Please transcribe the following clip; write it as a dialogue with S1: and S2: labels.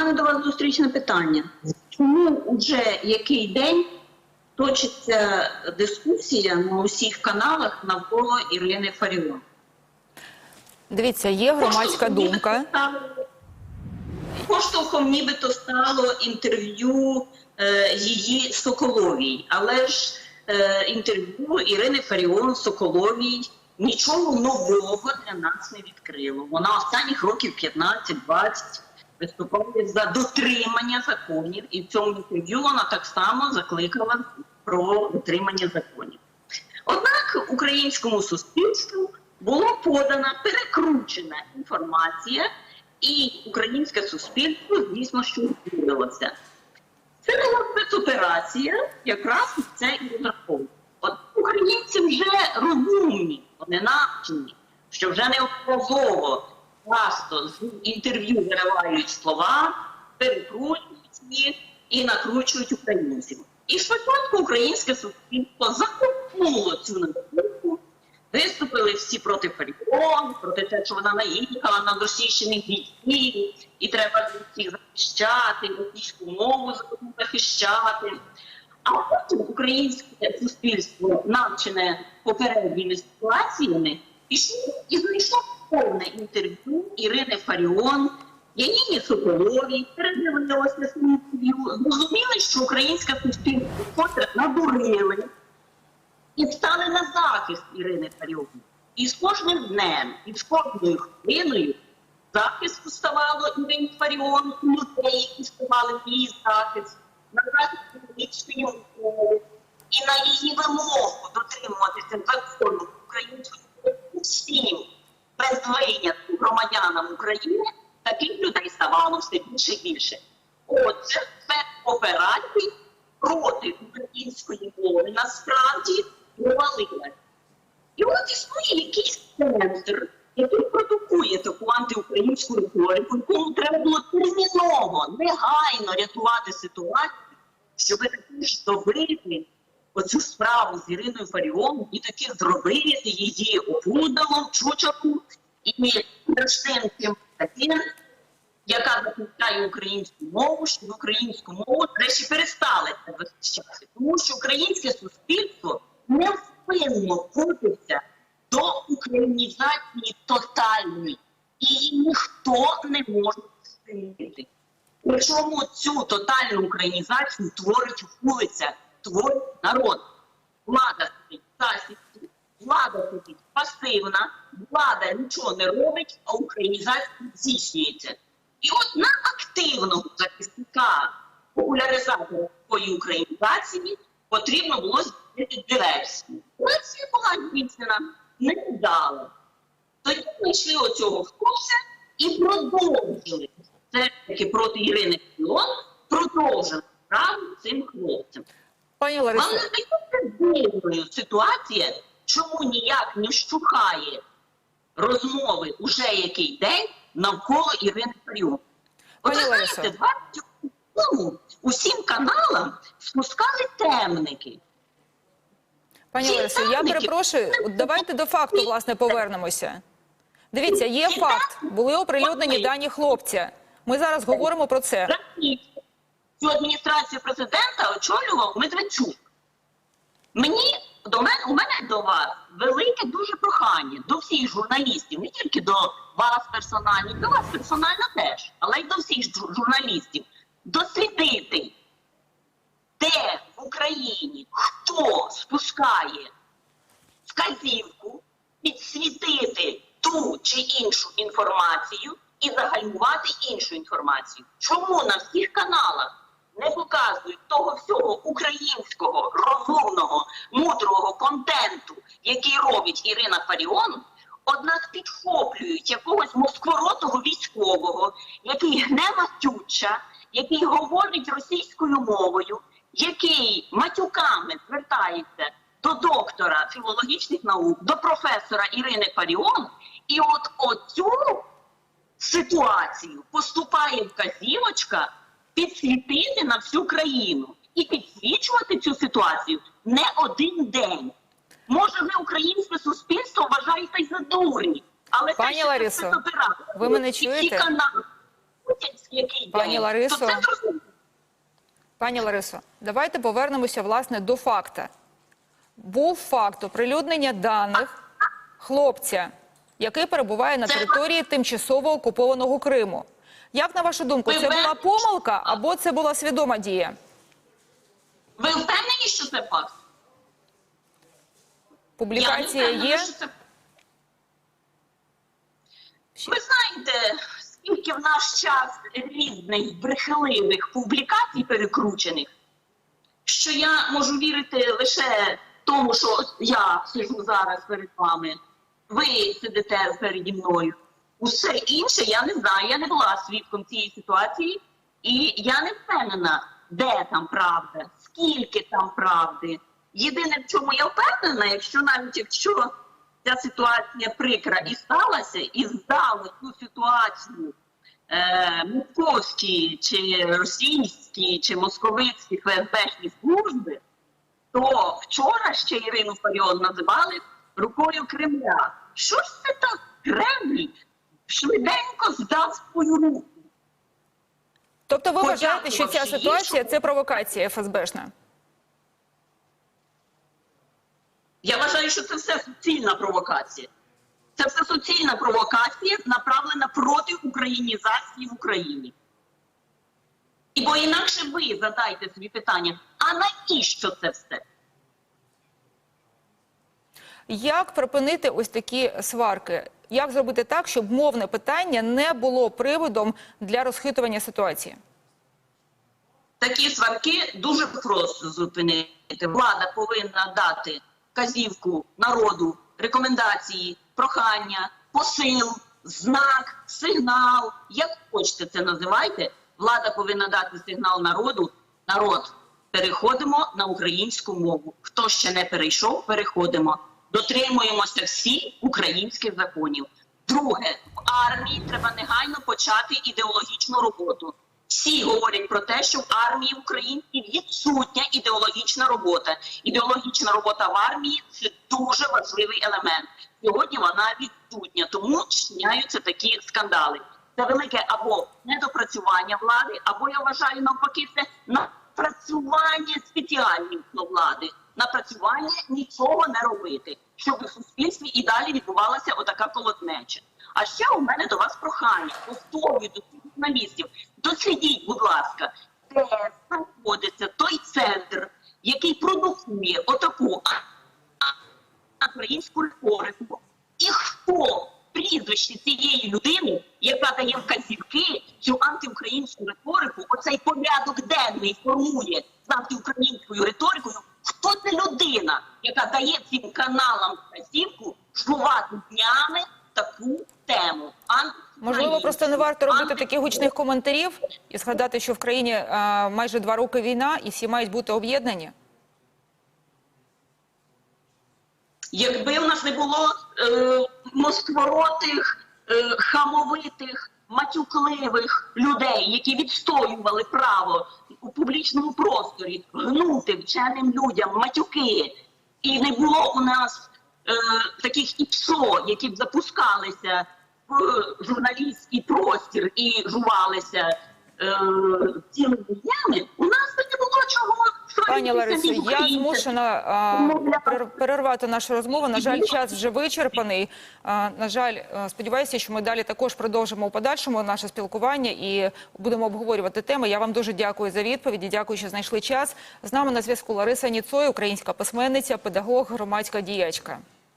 S1: мене до вас зустрічне питання. Чому вже який день точиться дискусія на усіх каналах навколо Ірини Фаріон?
S2: Дивіться, є громадська
S1: Поштовхом
S2: думка.
S1: нібито стало- Поштовхом нібито стало інтерв'ю е, її Соколовій, але ж е, інтерв'ю Ірини Фаріон Соколовій нічого нового для нас не відкрило. Вона останніх років 15-20 виступає за дотримання законів, і в цьому інтерв'ю вона так само закликала про дотримання законів. Однак українському суспільству було подана перекручена інформація, і українське суспільство, звісно, що втілилося. Це була спецоперація, якраз це і розраховує. От українці вже розумні, вони навчені, що вже не обов'язково часто з інтерв'ю виривають слова, перекручують їх і накручують українців. І спочатку українське суспільство захопнуло цю надумку, виступили всі проти Фаріон, проти те, що вона наїхала на російщиних бійців, і треба всіх захищати, російську мову захищати. А потім українське суспільство, навчене попередніми ситуаціями, пішло і знайшло повне інтерв'ю Ірини Фаріон, Яніні Соколовій, передивилося це інтерв'ю, зрозуміли, що українське суспільство вкотре надурили і стали на захист Ірини Фаріон. І з кожним днем, і з кожною хвилиною захисту ставало Ірини Фаріон, людей, які ставали її захист, на захист публічної мови, і на її вимогу дотримуватися закону української мови усім без винятку громадянам України, таких людей ставало все більше і більше. Отже, спецоперації проти української мови насправді провалилась. І от існує якийсь центр, який продукує таку антиукраїнську риторику, якому треба було терміново, негайно рятувати ситуацію, щоб таки ж добити оцю справу з Іриною Фаріон і таки зробити її опудалом, чучаку і Христинським таким, яка захищає українську мову, щоб українську мову врешті перестали це захищати. Тому що українське суспільство невпинно крутиться до українізації тотальної, і її ніхто не може зупинити. Причому цю тотальну українізацію творить вулиця, творить народ. Влада сидить засідки, влада сидить пасивна, влада нічого не робить, а українізація здійснюється. І от на активного захисника популяризатора такої українізації потрібно було здійснити диверсію. Диверсія була здійснена невдало. Тоді знайшли оцього хлопця і продовжили ж таки проти Ірини Філон, продовжили справу цим хлопцям.
S2: Пані
S1: Вам не
S2: Ларисо,
S1: дивною ситуація, чому ніяк не вщухає розмови уже який день навколо Ірини Фаріон. От ви
S2: Ларисо.
S1: знаєте, 20 років тому усім каналам спускали темники.
S2: пані Ларисо, я перепрошую. Давайте до факту власне повернемося. Дивіться, є факт. Були оприлюднені дані хлопця. Ми зараз говоримо про це.
S1: Цю адміністрацію президента очолював Медведчук. Мені до мене у мене до вас велике дуже прохання до всіх журналістів, не тільки до вас персонально, до вас персонально теж, але й до всіх журналістів, дослідити, де в Україні хто спускає вказівку, підсвітити ту чи іншу інформацію і загальмувати іншу інформацію. Чому на всіх каналах того всього українського, розумного, мудрого контенту, який робить Ірина Фаріон, однак підхоплюють якогось москворотого військового, який гне матюча, який говорить російською мовою, який матюками звертається до доктора філологічних наук, до професора Ірини Фаріон, і от оцю ситуацію поступає вказівочка підсвітити на всю країну і підсвічувати цю ситуацію не один день. Може, ви українське суспільство вважаєте й за дурні, але
S2: Пані
S1: те, що
S2: Ларисо,
S1: це спецоперація,
S2: ви мене чуєте?
S1: канали який
S2: Пані
S1: день,
S2: Ларисо.
S1: то це.
S2: Пані Ларисо, давайте повернемося власне до факта. Був факт оприлюднення даних хлопця, який перебуває на території тимчасово окупованого Криму. Як на вашу думку, це була помилка або це була свідома дія?
S1: Ви впевнені, що це факт?
S2: Публікація
S1: Я не впевнена,
S2: є.
S1: що це Ви знаєте, скільки в наш час різних брехливих публікацій перекручених, що я можу вірити лише тому, що я сижу зараз перед вами, ви сидите переді мною. Усе інше я не знаю. Я не була свідком цієї ситуації, і я не впевнена, де там правда, скільки там правди. Єдине, в чому я впевнена, якщо навіть якщо ця ситуація прикра і сталася, і здали цю ситуацію е, московські чи російські чи московицькі ФСБшні служби, то вчора ще Ірину Фаріон називали рукою Кремля. Що ж це так Кремль швиденько здав свою руку?
S2: Тобто ви вважаєте, що ця ситуація це провокація ФСБшна?
S1: Я вважаю, що це все суцільна провокація. Це все суцільна провокація, направлена проти українізації в Україні. І бо інакше ви задайте собі питання: а навіщо це все?
S2: Як припинити ось такі сварки? Як зробити так, щоб мовне питання не було приводом для розхитування ситуації?
S1: Такі сварки дуже просто зупинити. Влада повинна дати казівку народу, рекомендації, прохання, посил, знак, сигнал. Як хочете це називайте. Влада повинна дати сигнал народу. Народ, переходимо на українську мову. Хто ще не перейшов, переходимо. Дотримуємося всіх українських законів. Друге, в армії треба негайно почати ідеологічну роботу. Всі говорять про те, що в армії українській відсутня ідеологічна робота. Ідеологічна робота в армії це дуже важливий елемент. Сьогодні вона відсутня, тому чиняються такі скандали. Це велике або недопрацювання влади, або я вважаю навпаки, це напрацювання спеціальність влади, напрацювання нічого не робити, щоб у суспільстві і далі відбувалася отака колотнеча. А ще у мене до вас прохання, повторюю до журналістів, дослідіть, будь ласка, де знаходиться той центр, який продукує отаку українську риторику, і хто прізвище цієї людини, яка дає вказівки цю антиукраїнську риторику, оцей порядок денний формує з антиукраїнською риторикою. Хто це людина, яка дає цим каналам вказівку жувати днями таку тему?
S2: Можливо, просто не варто робити таких гучних коментарів і згадати, що в країні майже два роки війна, і всі мають бути об'єднані.
S1: Якби в нас не було е, москворотих, е, хамовитих, матюкливих людей, які відстоювали право у публічному просторі гнути вченим людям матюки, і не було у нас е, таких ІПСО, які б запускалися в журналістський простір і жувалися е, цілими днями, у нас не було чого
S2: Пані Ларисо, я змушена а, перервати нашу розмову. На жаль, час вже вичерпаний. А, на жаль, е, сподіваюся, що ми далі також продовжимо у подальшому наше спілкування і будемо обговорювати теми. Я вам дуже дякую за відповіді. Дякую, що знайшли час. З нами на зв'язку Лариса Ніцой, українська письменниця, педагог, громадська діячка.